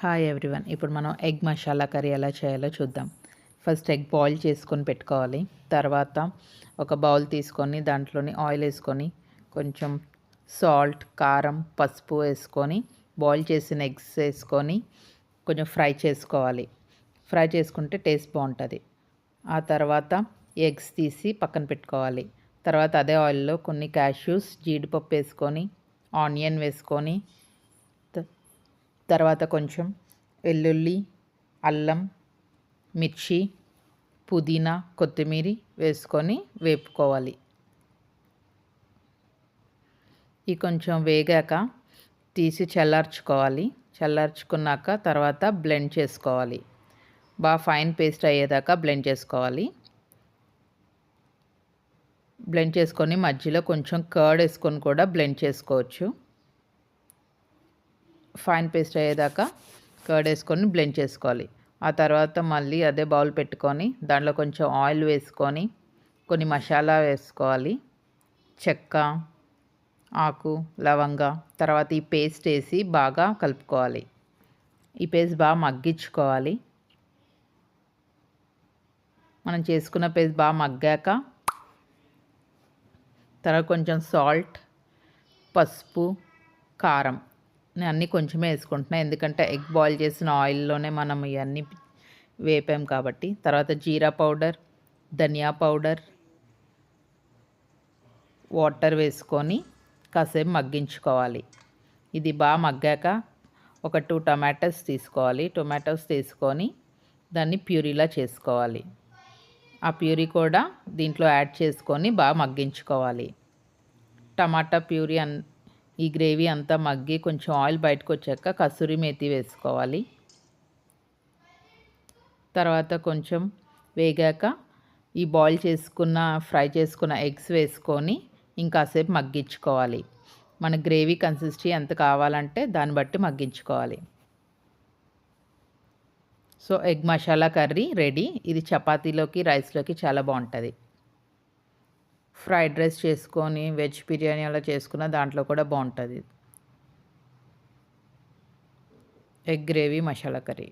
Hi everyone ఇప్పుడు మనం egg masala curry ఎలా చేయాలో చూద్దాం. ఫస్ట్ ఎగ్ బాయిల్ చేసుకొని పెట్టుకోవాలి. తర్వాత ఒక బౌల్ తీసుకొని దాంట్లోని ఆయిల్ వేసుకొని కొంచెం సాల్ట్ కారం పసుపు వేసుకొని బాయిల్ చేసిన ఎగ్స్ వేసుకొని కొంచెం ఫ్రై చేసుకోవాలి. ఫ్రై చేసుకుంటే టేస్ట్ బాగుంటుంది. ఆ తర్వాత ఎగ్స్ తీసి పక్కన పెట్టుకోవాలి. తర్వాత అదే ఆయిల్లో కొన్ని క్యాష్యూస్ జీడిపప్పు వేసుకొని ఆనియన్ వేసుకొని తర్వాత కొంచెం వెల్లుల్లి అల్లం మిర్చి పుదీనా కొత్తిమీర వేసుకొని వేపుకోవాలి. ఈ కొంచెం వేగాక తీసి చల్లార్చుకోవాలి. చల్లార్చుకున్నాక తర్వాత బ్లెండ్ చేసుకోవాలి. బాగా ఫైన్ పేస్ట్ అయ్యేదాకా బ్లెండ్ చేసుకోవాలి. బ్లెండ్ చేసుకొని మధ్యలో కొంచెం కర్డ్ వేసుకొని కూడా బ్లెండ్ చేసుకోవచ్చు. ఫైన్ పేస్ట్ అయ్యేదాకా కర్డ్ వేసుకొని బ్లెండ్ చేసుకోవాలి. ఆ తర్వాత మళ్ళీ అదే బౌల్ పెట్టుకొని దాంట్లో కొంచెం ఆయిల్ వేసుకొని కొన్ని మసాలా వేసుకోవాలి. చెక్క ఆకు లవంగ తర్వాత ఈ పేస్ట్ వేసి బాగా కలుపుకోవాలి. ఈ పేస్ట్ బాగా మగ్గించుకోవాలి. మనం చేసుకున్న పేస్ట్ బాగా మగ్గాక తర్వాత కొంచెం సాల్ట్ పసుపు కారం నేను అన్నీ కొంచెమే వేసుకుంటున్నాను ఎందుకంటే ఎగ్ బాయిల్ చేసిన ఆయిల్లోనే మనం ఇవన్నీ వేపాం కాబట్టి. తర్వాత jeera powder dhaniya powder water వేసుకొని కాసేపు మగ్గించుకోవాలి. ఇది బాగా మగ్గాక ఒక టూ టమాటోస్ తీసుకోవాలి. టొమాటోస్ తీసుకొని దాన్ని ప్యూరీలా చేసుకోవాలి. ఆ ప్యూరీ కూడా దీంట్లో యాడ్ చేసుకొని బాగా మగ్గించుకోవాలి. టమాటా ప్యూరీ అన్ ఈ గ్రేవీ అంతా మగ్గి కొంచెం ఆయిల్ బయటకు వచ్చాక కసూరి మేతి వేసుకోవాలి. తర్వాత కొంచెం వేగాక ఈ బాయిల్ చేసుకున్న ఫ్రై చేసుకున్న ఎగ్స్ వేసుకొని ఇంకాసేపు మగ్గించుకోవాలి. మన గ్రేవీ కన్సిస్టీ ఎంత కావాలంటే దాన్ని బట్టి మగ్గించుకోవాలి. So egg masala curry ready. ఇది చపాతీలోకి రైస్లోకి చాలా బాగుంటుంది. ఫ్రైడ్ రైస్ చేసుకొని వెజ్ బిర్యానీ అలా చేసుకున్న దాంట్లో కూడా బాగుంటుంది. Egg gravy masala curry.